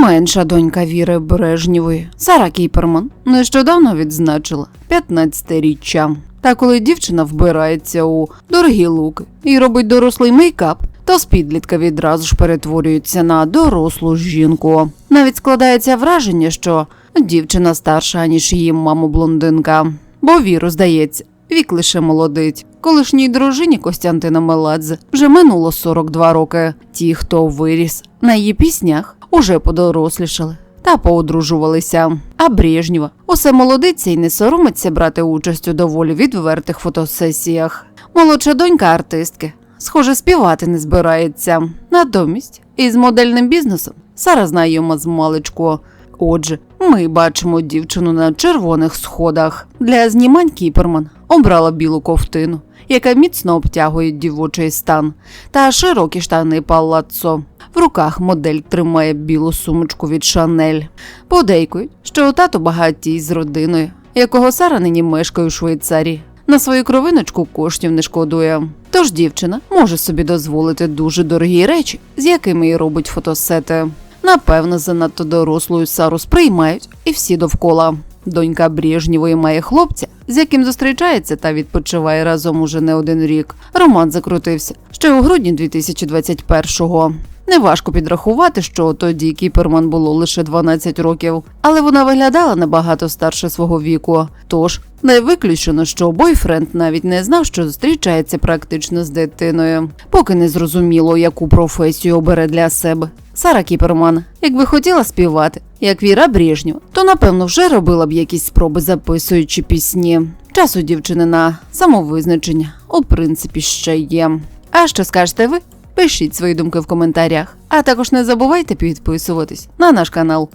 Менша донька Віри Брежнєвої, Сара Кіперман, нещодавно відзначила 15-річчя. Та коли дівчина вбирається у дорогі луки і робить дорослий мейкап, то з підлітка відразу ж перетворюється на дорослу жінку. Навіть складається враження, що дівчина старша, ніж її мамо блондинка. Бо віру, здається, вік лише молодить. Колишній дружині Костянтина Меладзе вже минуло 42 роки. Ті, хто виріс на її піснях, уже подорослішали та поодружувалися. А Брежнєва усе молодиться і не соромиться брати участь у доволі відвертих фотосесіях. Молодша донька артистки, схоже, співати не збирається. Натомість із модельним бізнесом Сара знайома з маличку. Отже, ми бачимо дівчину на червоних сходах. Для знімань Кіперман обрала білу ковтину, яка міцно обтягує дівочий стан, та широкі штани палаццо. В руках модель тримає білу сумочку від Шанель. Подейкують, що тато багатій з родиною, якого Сара нині мешкає у Швейцарії. На свою кровиночку коштів не шкодує. Тож дівчина може собі дозволити дуже дорогі речі, з якими й робить фотосети. Напевно, занадто дорослою Сару сприймають і всі довкола. Донька Брежнєвої має хлопця, з яким зустрічається та відпочиває разом уже не один рік. Роман закрутився ще у грудні 2021-го. Неважко підрахувати, що тоді Кіперман було лише 12 років, але вона виглядала набагато старше свого віку. Тож не виключено, що бойфренд навіть не знав, що зустрічається практично з дитиною, поки не зрозуміло, яку професію обере для себе. Сара Кіперман, якби хотіла співати, як Віра Брежню, то напевно вже робила б якісь спроби, записуючи пісні. Часу дівчини на самовизначення, у принципі, ще є. А що скажете ви? Пишіть свої думки в коментарях, а також не забувайте підписуватись на наш канал.